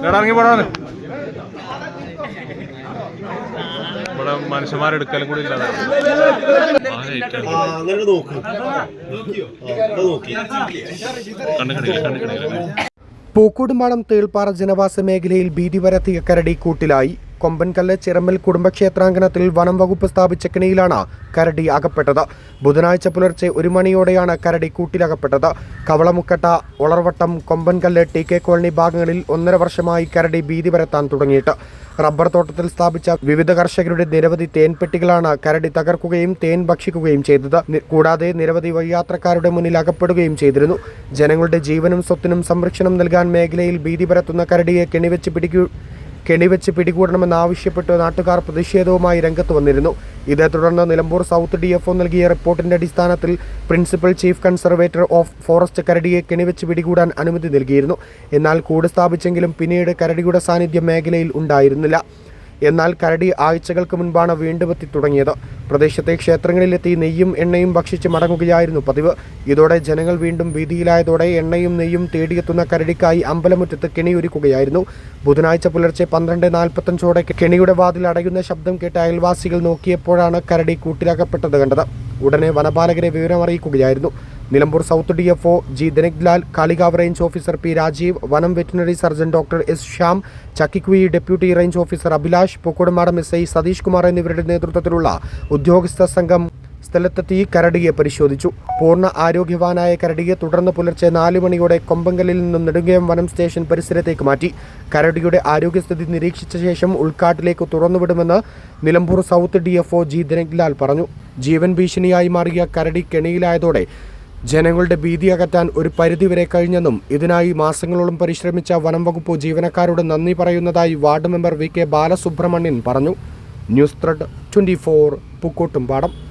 എടാ ഇറങ്ങി പോടാന്ന് ഇവിടെ മനുഷ്യന്മാരെടുക്കലും കൂടി ഇല്ലാതെ. പൂക്കോടുംപാടം തേൾപ്പാറ ജനവാസ മേഖലയിൽ ഭീതി തികക്കരടി കരടി കൂട്ടിലായി കൊമ്പൻകല്ല് ചിറമ്മൽ കുടുംബക്ഷേത്രാങ്കണത്തിൽ വനം വകുപ്പ് സ്ഥാപിച്ച കിണിയിലാണ് കരടി അകപ്പെട്ടത്. ബുധനാഴ്ച പുലർച്ചെ ഒരു മണിയോടെയാണ് കരടി കൂട്ടിലകപ്പെട്ടത്. Kavalamukkatta Olarvattam Kombankallu T K colony ഭാഗങ്ങളിൽ ഒന്നര വർഷമായി കരടി ഭീതി പരത്താൻ തുടങ്ങിയിട്ട്. റബ്ബർ തോട്ടത്തിൽ സ്ഥാപിച്ച വിവിധ കർഷകരുടെ നിരവധി തേൻപെട്ടികളാണ് കരടി തകർക്കുകയും തേൻ ഭക്ഷിക്കുകയും ചെയ്തത്. കൂടാതെ നിരവധി വഴിയാത്രക്കാരുടെ മുന്നിൽ അകപ്പെടുകയും ചെയ്തിരുന്നു. ജനങ്ങളുടെ ജീവനും സ്വത്തിനും സംരക്ഷണം നൽകാൻ മേഖലയിൽ ഭീതി പരത്തുന്ന കരടിയെ കെണിവെച്ച് പിടിക്കൂ കെണിവെച്ച് പിടികൂടണമെന്നാവശ്യപ്പെട്ട് നാട്ടുകാർ പ്രതിഷേധവുമായി രംഗത്ത് വന്നിരുന്നു. ഇതേ തുടർന്ന് നിലമ്പൂർ സൗത്ത് ഡി എഫ് നൽകിയ റിപ്പോർട്ടിന്റെ അടിസ്ഥാനത്തിൽ principal chief conservator of forest കരടിയെ കെണിവെച്ച് പിടികൂടാൻ അനുമതി നൽകിയിരുന്നു. എന്നാൽ കൂട് സ്ഥാപിച്ചെങ്കിലും പിന്നീട് കരടിയുടെ സാന്നിധ്യം മേഖലയിൽ ഉണ്ടായിരുന്നില്ല. എന്നാൽ കരടി ആഴ്ചകൾക്ക് മുൻപാണ് വീണ്ടും എത്തി തുടങ്ങിയത്. പ്രദേശത്തെ ക്ഷേത്രങ്ങളിലെത്തി നെയ്യും എണ്ണയും ഭക്ഷിച്ച് മടങ്ങുകയായിരുന്നു പതിവ്. ഇതോടെ ജനങ്ങൾ വീണ്ടും ഭീതിയിലായതോടെ എണ്ണയും നെയ്യും തേടിയെത്തുന്ന കരടിക്കായി അമ്പലമുറ്റത്ത് കെണിയൊരുക്കുകയായിരുന്നു. ബുധനാഴ്ച പുലർച്ചെ പന്ത്രണ്ട് നാൽപ്പത്തഞ്ചോടെ കെണിയുടെ വാതിൽ അടയുന്ന ശബ്ദം കേട്ട് അയൽവാസികൾ നോക്കിയപ്പോഴാണ് കരടി കൂട്ടിലകപ്പെട്ടത് കണ്ടത്. ഉടനെ വനപാലകരെ വിവരമറിയിക്കുകയായിരുന്നു. Nilambur south D F O G Dinaglal Kalikavu range officer P Rajeev വനം veterinary surgeon doctor S Shyam Chakkikkuyi deputy range officer Abhilash Pookkodumadam S I Satheesh Kumar എന്നിവരുടെ നേതൃത്വത്തിലുള്ള ഉദ്യോഗസ്ഥ സംഘം സ്ഥലത്തെത്തി കരടിയെ പരിശോധിച്ചു. പൂർണ ആരോഗ്യവാനായ കരടിയെ തുടർന്ന് പുലർച്ചെ നാല് മണിയോടെ കൊമ്പങ്കലിൽ നിന്നും നെടുങ്കയം വനം സ്റ്റേഷൻ പരിസരത്തേക്ക് മാറ്റി. കരടിയുടെ ആരോഗ്യസ്ഥിതി നിരീക്ഷിച്ച ശേഷം ഉൾക്കാട്ടിലേക്ക് തുറന്നുവിടുമെന്ന് Nilambur south D F O G Dinaglal പറഞ്ഞു. ജീവൻ ഭീഷണിയായി മാറിയ കരടി കെണിയിലായതോടെ ജനങ്ങളുടെ ഭീതി അകറ്റാൻ ഒരു പരിധിവരെ കഴിഞ്ഞെന്നും ഇതിനായി മാസങ്ങളോളം പരിശ്രമിച്ച വനം വകുപ്പ് ജീവനക്കാരോട് നന്ദി പറയുന്നതായി ward member V K Balasubramanian പറഞ്ഞു. News thread twenty four Pookkottumpadam.